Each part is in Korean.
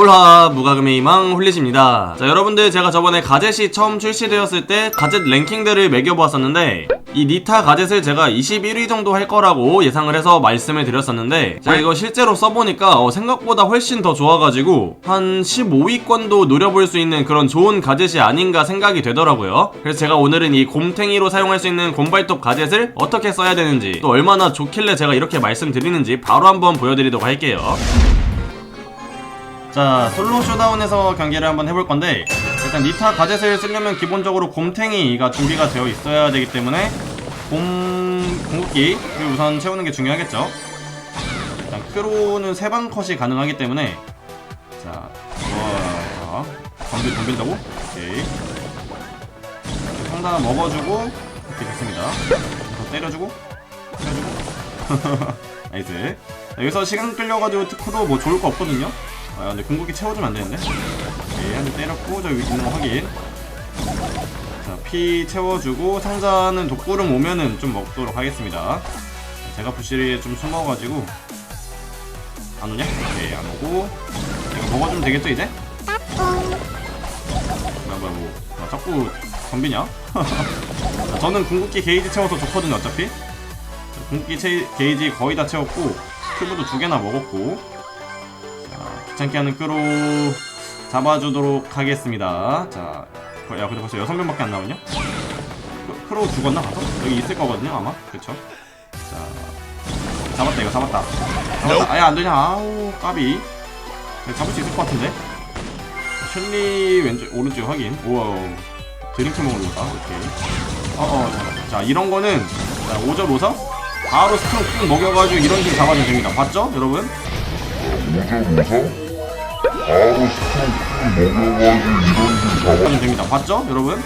홀하 무가금의 희망 홀리십니다. 자 여러분들 제가 저번에 가젯이 처음 출시되었을 때 가젯 랭킹들을 매겨보았었는데 이 니타 가젯을 제가 21위 정도 할 거라고 예상을 해서 말씀을 드렸었는데 제가 이거 실제로 써보니까 어, 생각보다 훨씬 더 좋아가지고 한 15위권도 노려볼 수 있는 그런 좋은 가젯이 아닌가 생각이 되더라고요. 그래서 제가 오늘은 이 곰탱이로 사용할 수 있는 곰발톱 가젯을 어떻게 써야 되는지 또 얼마나 좋길래 제가 이렇게 말씀드리는지 바로 한번 보여드리도록 할게요 자 솔로 쇼다운에서 경기를 한번 해볼 건데 일단 니타 가젯을 쓰려면 기본적으로 곰탱이가 준비가 되어 있어야 되기 때문에 곰 궁극기를 우선 채우는 게 중요하겠죠. 일단 크로는 세방 컷이 가능하기 때문에 자 좋아 덤빌 덤빈다고? 오케이. 상단 먹어주고 이렇게 됐습니다. 더 때려주고 때려주고. 나이스. 자, 여기서 시간 끌려가지고 특후도 뭐 좋을 거 없거든요 아 근데 궁극기 채워주면 안 되는데? 오케이 한 대 때렸고 저기 있는 거 확인. 자 피 채워주고 상자는 독구름 오면은 좀 먹도록 하겠습니다. 제가 부실이 좀 숨어가지고. 안 오냐? 오케이 안 오고. 이거 먹어주면 되겠죠 이제? 뭐야 뭐야 뭐. 야, 자꾸 덤비냐? 자, 저는 궁극기 게이지 채워서 좋거든요 어차피. 자, 궁극기 채, 게이지 거의 다 채웠고 큐브도 두 개나 먹었고. 자 귀찮게 하는 끄로 잡아주도록 하겠습니다. 자 거- 야 근데 벌써 여섯 명밖에 안 나오냐? 크- 크로우 죽었나 가서? 여기 있을 거거든요 아마? 그쵸? 자 잡았다 이거 잡았다. 잡았다. 아야 안되냐? 아우 까비. 네, 잡을 수 있을 것 같은데? 셜리 왼쪽 오른쪽 확인. 우와 드링크 먹으러 오다 오케이 어어 자, 자 이런 거는 자 5절 5서 바로 꾹 먹여가지고 이런 식으로 잡아주면 됩니다. 봤죠 여러분? 바로 스톤 먹여가지고 이런 식 됩니다. 봤죠 여러분?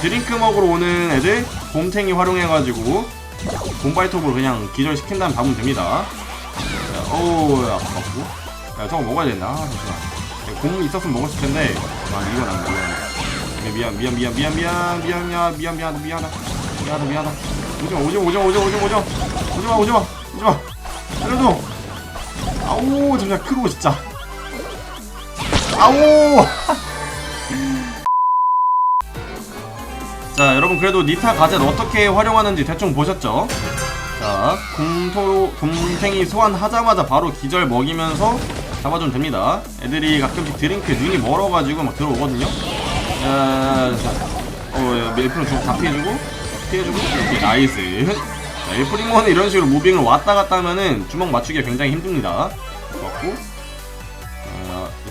드링크 먹으러 오는 애들 곰탱이 활용해가지고 곰바이톱으로 그냥 기절시킨 다음에 잡으면 됩니다. 자, 어우 야 아깝고. 야 저거 먹어야 된다. 아, 잠시만. 야, 곰 있었으면 먹었을 텐데. 아 이건 안 돼 미안 미안 미안 미안 미안 미안 미안 미안 미안 미안하다. 미안하다 미안하다. 오지마 오지마 오지마 오지마 오지마 오지마. 오지마 오지마 오지마. 살려줘. 아우 잠시만 크로 진짜 아우. 자 여러분 그래도 니타 가젯 어떻게 활용하는지 대충 보셨죠? 자 곰토 곰탱이 소환하자마자 바로 기절 먹이면서 잡아주면 됩니다. 애들이 가끔씩 드링크 눈이 멀어가지고 막 들어오거든요. 야어메이플은 다 피해주고 피해주고. 이렇게 나이스. 자 일프링원은 이런 식으로 무빙을 왔다 갔다 하면은 주먹 맞추기가 굉장히 힘듭니다. 어,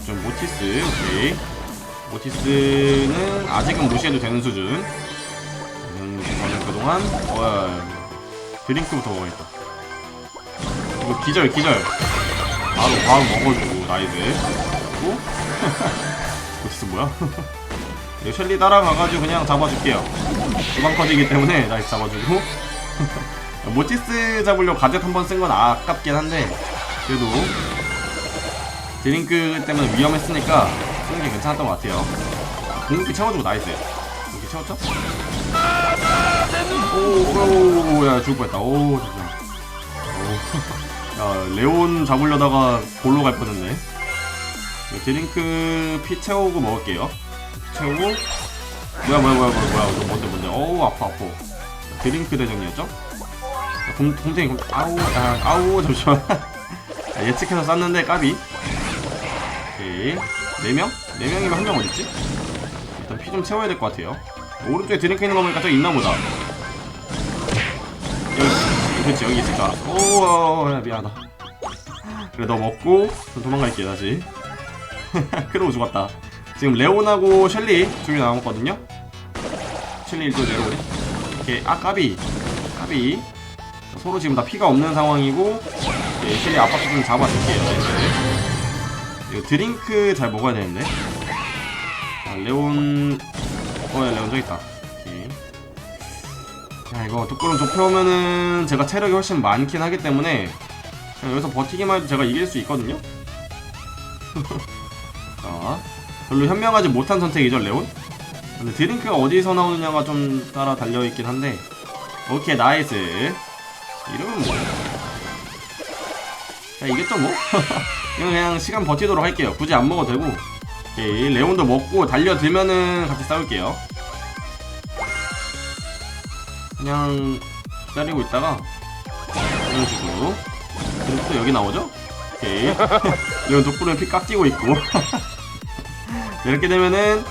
좀 모티스 오케이. 모티스는 아직은 무시해도 되는 수준. 음, 저는 그동안? 어, 드링크부터 먹어야겠다. 이거 기절 기절. 바로 바로 먹어주고 나이스 그리고 모티스 뭐야? 이거 셸리 따라가가지고 그냥 잡아줄게요. 두방 커지기 때문에 나이스 잡아주고. 모티스 잡으려고 가젯 한 번 쓴 건 아깝긴 한데 그래도 드링크 때문에 위험했으니까 쓰는 게 괜찮았던 것 같아요. 공격기 채워주고 나이스. 공격기 채웠죠? 오, 오, 야, 죽을 뻔했다. 오, 잠시만. 오. 야, 레온 잡으려다가 볼로 갈 뻔했네. 네, 드링크 피 채우고 먹을게요. 피 채우고. 뭐야, 뭐야, 뭐야, 뭐야, 뭐야. 이거 뭔데, 뭔데. 어우, 아파, 아파. 드링크 대전이었죠? 야, 곰, 곰탱이, 곰, 아우, 아, 아우, 잠시만. 야, 예측해서 쐈는데, 까비. 오케이. 4명? 4명이면 한 명 어딨지? 일단 피 좀 채워야 될 것 같아요. 오른쪽에 드링크 있는 거 보니까 저기 있나 보다. 여기, 그렇지, 여기 있을 줄 알았어. 오, 야, 미안하다. 그래, 너 먹고, 좀 도망갈게, 다시. 크로우 죽었다. 지금 레온하고 셸리 둘이 남았거든요? 셸리 일도 내려오네. 오케이, 아, 까비. 까비. 서로 지금 다 피가 없는 상황이고, 예, 셸리 압박 좀 잡아줄게요. 네. 이거 드링크 잘 먹어야 되는데. 자, 레온. 어, 야, 레온 저기 있다. 오케이. 야, 이거 독구름 좁혀오면은 제가 체력이 훨씬 많긴 하기 때문에 여기서 버티기만 해도 제가 이길 수 있거든요. 자, 별로 현명하지 못한 선택이죠, 레온. 근데 드링크가 어디서 나오느냐가 좀 따라 달려있긴 한데. 오케이, 나이스. 이러면 뭐. 야, 이겼죠, 뭐? 이건 그냥 시간 버티도록 할게요. 굳이 안 먹어도 되고. 오케이 레온도 먹고 달려들면은 같이 싸울게요. 그냥 기다리고 있다가 이런 식으로. 그리고 또 여기 나오죠? 오케이. 레온 독구름 피 깎이고 있고. 이렇게 되면은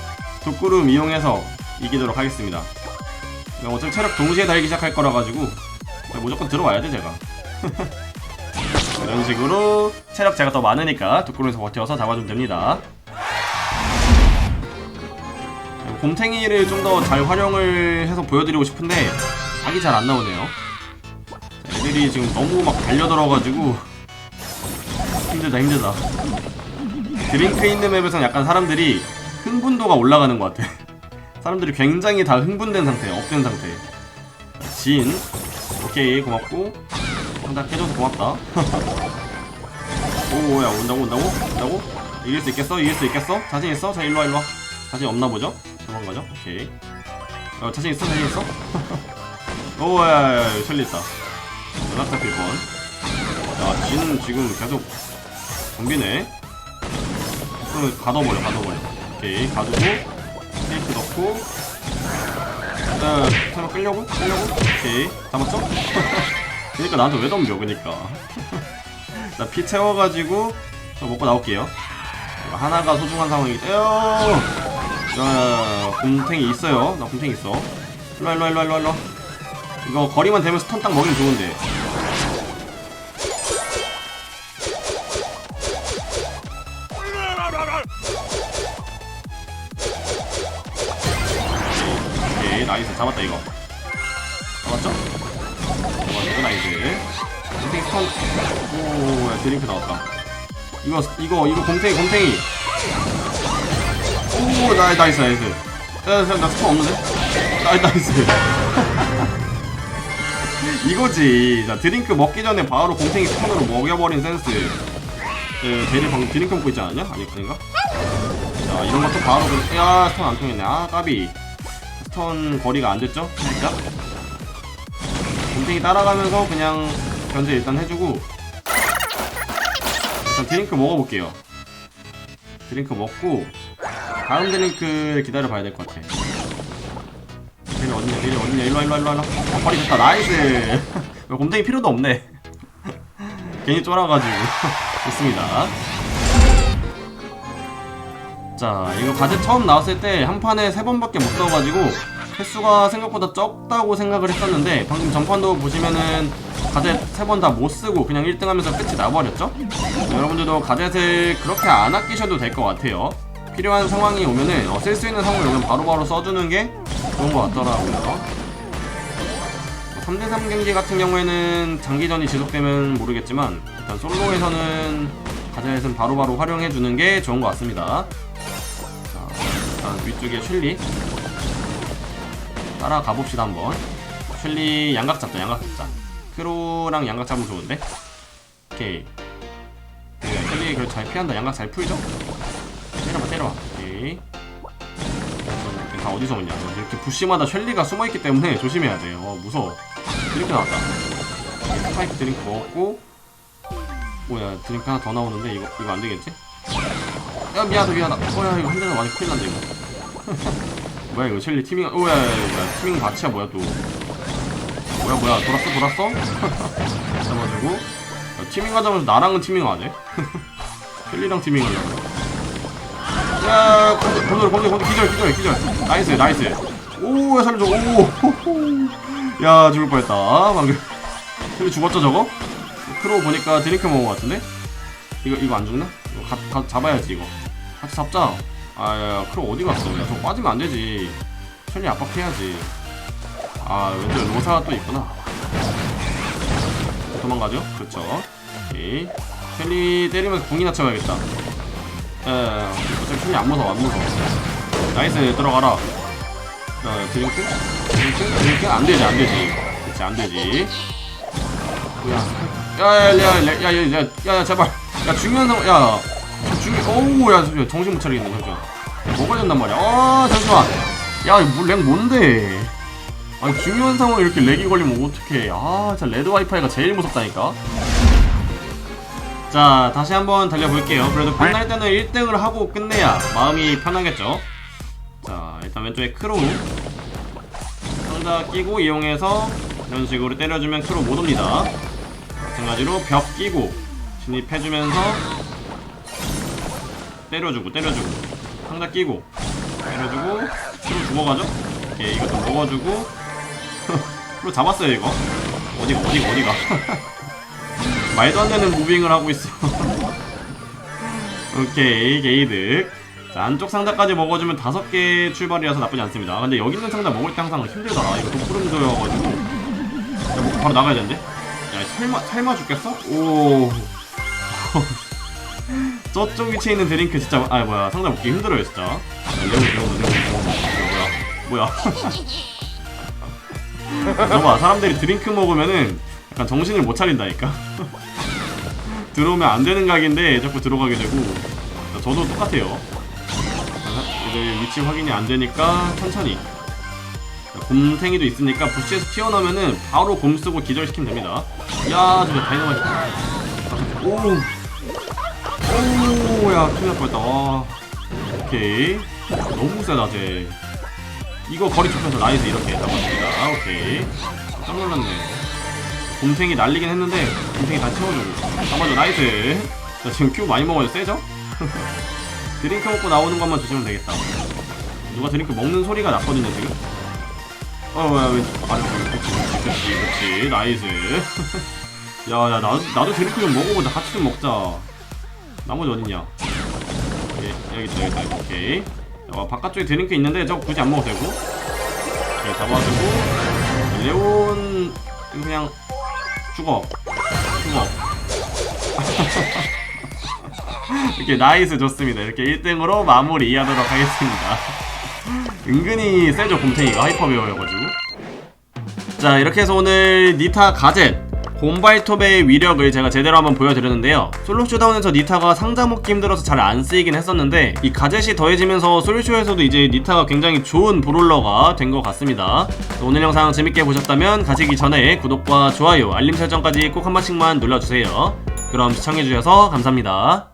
독구름 이용해서 이기도록 하겠습니다. 어차피 체력 동시에 달기 시작할 거라 가지고 무조건 들어와야 돼 제가 이런 식으로 체력 제가 더 많으니까 독구름에서 버텨서 잡아주면 됩니다. 곰탱이를 좀 더 잘 활용을 해서 보여드리고 싶은데 각이 잘 안 나오네요. 자, 애들이 지금 너무 막 달려들어가지고 힘들다 힘들다. 드링크 있는 맵에서는 약간 사람들이 흥분도가 올라가는 것 같아. 사람들이 굉장히 다 흥분된 상태 업된 상태. 진 오케이 고맙고 나 깨줘서 고맙다. 오야 온다고 온다고? 온다고? 이길 수 있겠어? 이길 수 있겠어? 자신 있어? 자 일로와 일로와. 자신 없나 보죠? 도망가죠? 오케이. 어 자신 있어? 자신 있어? 셜리 있다. 연락 잡힐 뻔야 지는 지금 계속 덤비네. 그럼 가둬버려 가둬버려. 오케이 가두고 테이프 넣고. 일단 설마 끌려고? 끌려고? 오케이 잡았죠? 그니까 나한테 왜 덤벼 그니까. 나 피 채워가지고 저 먹고 나올게요. 하나가 소중한 상황이기 때문에. 야 곰탱이 있어요. 나 곰탱이 있어. 일로와 일로와 일로와 일로와 일로와. 이거 거리만 되면 스턴 딱 먹이면 좋은데. 오케이 나이스. 잡았다 이거 나이스 곰탱이 스턴. 오야 드링크 나왔다. 이거 이거 이거 곰탱이 곰탱이. 오 나이 나이스 나이스. 야나 나 스턴 없는데? 나이 나이스. 이거지. 자 드링크 먹기 전에 바로 곰탱이 스턴으로 먹여버린 센스. 그 대리 방금 드링크 먹고 있지 않았냐? 아니 아닌가? 자 이런 것도 바로 그, 야 스턴 안 통했네. 아 까비. 스턴 거리가 안 됐죠? 살짝 곰탱이 따라가면서 그냥 견제 일단 해주고 일단 드링크 먹어볼게요. 드링크 먹고 다음 드링크를 기다려 봐야 될 것 같아. 데리 어딨냐 데리 어딨냐 일로와 일로와 일로와. 어, 거리 됐다. 나이스. 곰탱이 필요도 없네. 괜히 쫄아가지고. 좋습니다. 자 이거 가제 처음 나왔을 때 한 판에 세 번밖에 못 써가지고 횟수가 생각보다 적다고 생각을 했었는데 방금 전판도 보시면은 가젯 세 번 다 못 쓰고 그냥 1등 하면서 끝이 나버렸죠? 자, 여러분들도 가젯을 그렇게 안 아끼셔도 될 것 같아요. 필요한 상황이 오면은 어, 쓸 수 있는 상황이 오면 바로바로 써주는 게 좋은 것 같더라고요. 3대3 경기 같은 경우에는 장기전이 지속되면 모르겠지만 일단 솔로에서는 가젯은 바로바로 활용해주는 게 좋은 것 같습니다. 자, 일단 위쪽에 쉘리 따라가 봅시다 한번. 쉘리 양각 잡자 양각 잡자. 크로랑 양각 잡으면 좋은데? 오케이. 네, 쉘리 그래도 잘 피한다. 양각 잘 풀죠? 때려봐 때려봐. 오케이. 다 어디서 오냐? 이렇게 부시마다 쉘리가 숨어있기 때문에 조심해야 돼요. 어, 무서워. 드링크 나왔다. 스파이크 드링크 먹었고. 뭐야 드링크 하나 더 나오는데 이거 이거 안 되겠지? 야 미안하다 미안하다. 어야 이거 한대는 많이 큰일 난다 이거 뭐야 이거 셸리 티밍 오야 야, 야, 야, 티밍 바치야 뭐야 또. 뭐야 뭐야. 돌았어 돌았어? 잡아주고. 야, 티밍 하자면서 나랑은 티밍 안해 셸리랑 티밍 하려고 야 검돌 검돌 검돌 기절 기절 기절. 나이스 나이스. 오야 살려줘. 오야 죽을 뻔했다. 방금. 셸리 죽었죠 저거? 크로우 보니까 드링크 먹은 것 같은데? 이거 이거 안 죽나? 이거 가, 가, 잡아야지 이거. 같이 잡자 아야 크로우 어디 갔어? 야 저거 빠지면 안 되지. 셸리 압박해야지. 아 왼쪽에 로사가 또 있구나. 도망가죠? 그렇죠. 오케이. 셸리 때리면서 궁이나 채워야겠다. 에 어차피 셸리 안 무서워 안 무서워. 나이스 들어가라. 자 드링크? 드링크? 드링크? 안 되지 안 되지. 그렇지 안 되지. 뭐야 야야야야야야야 제발. 야 중요한 상황 야 중요 어우 야 정신 못 차리겠네 잠시만 뭐 걸렸단 말이야? 아 잠시만. 야뭐렉 뭔데? 아니 중요한 상황에 이렇게 렉이 걸리면 어떡해. 아 진짜 레드 와이파이가 제일 무섭다니까? 자 다시 한번 달려볼게요. 그래도 끝날 때는 1등을 하고 끝내야 마음이 편하겠죠? 자 일단 왼쪽에 크로우 상자 끼고 이용해서 이런 식으로 때려주면 크로우 못 옵니다. 마찬가지로 벽 끼고 진입해주면서 때려주고 때려주고 상자 끼고 때려주고 크로우 죽어가죠 오케이 이것도 먹어주고 크로우 잡았어요 이거 어디가 어디가 어디가 말도 안 되는 무빙을 하고 있어. 오케이, 게이득. 자, 안쪽 상자까지 먹어주면 다섯 개 출발이라서 나쁘지 않습니다. 근데 여기 있는 상자 먹을 때 항상 힘들더라. 이거 독구름 줘여가지고. 야, 먹고 바로 나가야 되는데? 야, 설마, 설마 죽겠어? 오. 저쪽 위치에 있는 드링크 진짜, 아, 뭐야. 상자 먹기 힘들어요, 진짜. 레오. 뭐야. 뭐야. 저봐, 사람들이 드링크 먹으면은 약간 정신을 못 차린다니까. 들어오면 안 되는 각인데 자꾸 들어가게 되고 자, 저도 똑같아요. 자, 이제 위치 확인이 안 되니까 천천히. 자, 곰탱이도 있으니까 부시에서 튀어나오면은 바로 곰 쓰고 기절시키면 됩니다. 야, 저거 다이너마이트. 오, 오, 야, 큰일 날 뻔했다. 와, 오케이. 너무 세다, 쟤. 이거 거리 좁혀서 나이스 이렇게 잡았습니다. 오케이. 깜짝 놀랐네. 곰탱이 날리긴 했는데 곰탱이 다 채워주고 잡아줘 나이스 자 지금 큐 많이 먹어요 세죠? 드링크 먹고 나오는 것만 조심하면 되겠다 누가 드링크 먹는 소리가 났거든요 지금 어 뭐야 왜 아래 그렇지 그렇지 그렇지 나이스 야야 나도, 나도 드링크 좀 먹어보자 같이 좀 먹자 나머지 어딨냐? 예, 여기 있다 여기 있다. 오케이. 자, 바깥쪽에 드링크 있는데 저 굳이 안 먹어도 되고. 오케이 잡아주고. 레온 그냥 죽어. 죽어. 이렇게 나이스 좋습니다. 이렇게 1등으로 마무리 하도록 하겠습니다. 은근히 세죠 곰탱이가 하이퍼 베어여가지고. 자 이렇게 해서 오늘 니타 가젯 곰발톱의 위력을 제가 제대로 한번 보여드렸는데요. 솔로 쇼다운에서 니타가 상자 먹기 힘들어서 잘 안 쓰이긴 했었는데 이 가젯이 더해지면서 솔쇼에서도 이제 니타가 굉장히 좋은 브롤러가 된 것 같습니다. 오늘 영상 재밌게 보셨다면 가시기 전에 구독과 좋아요 알림 설정까지 꼭 한 번씩만 눌러주세요. 그럼 시청해주셔서 감사합니다